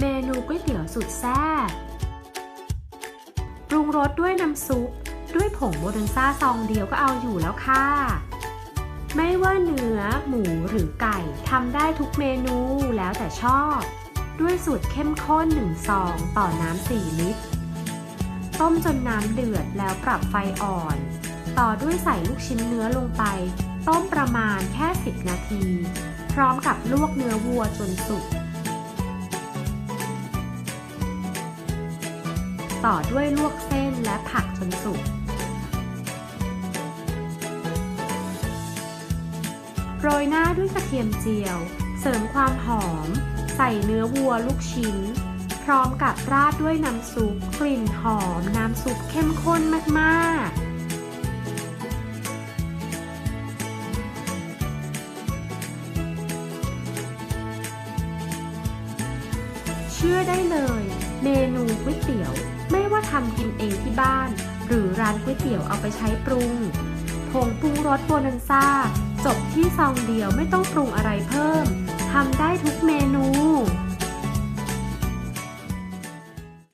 เมนูก๋วยเตี๋ยวสุดแซ่บปรุงรสด้วยน้ำซุป ด้วยผงโบเดนซ่าซองเดียวก็เอาอยู่แล้วค่ะ ไม่ว่าเนื้อ หมูหรือไก่ทำได้ทุกเมนูแล้วแต่ชอบ ด้วยสูตรเข้มข้น1ซองต่อน้ำ4ลิตร ต้มจนน้ำเดือดแล้วปรับไฟอ่อน ต่อด้วยใส่ลูกชิ้นเนื้อลงไป ต้มประมาณแค่ 10 นาที พร้อมกับลวกเนื้อวัวจนสุก ต่อด้วยลวกเส้นและผักจนสุก โรยหน้าด้วยกระเทียมเจียว เสริมความหอม ใส่เนื้อวัวลูกชิ้น พร้อมกับราดด้วยน้ำซุปกลิ่นหอม น้ำซุปเข้มข้นมากๆเชื่อได้เลย เมนูก๋วยเตี๋ยว ไม่ว่าทำกินเองที่บ้าน หรือร้านก๋วยเตี๋ยวเอาไปใช้ปรุง ผงปรุงรสโบนันซ่า จบที่ซองเดียวไม่ต้องปรุงอะไรเพิ่มทำได้ทุกเม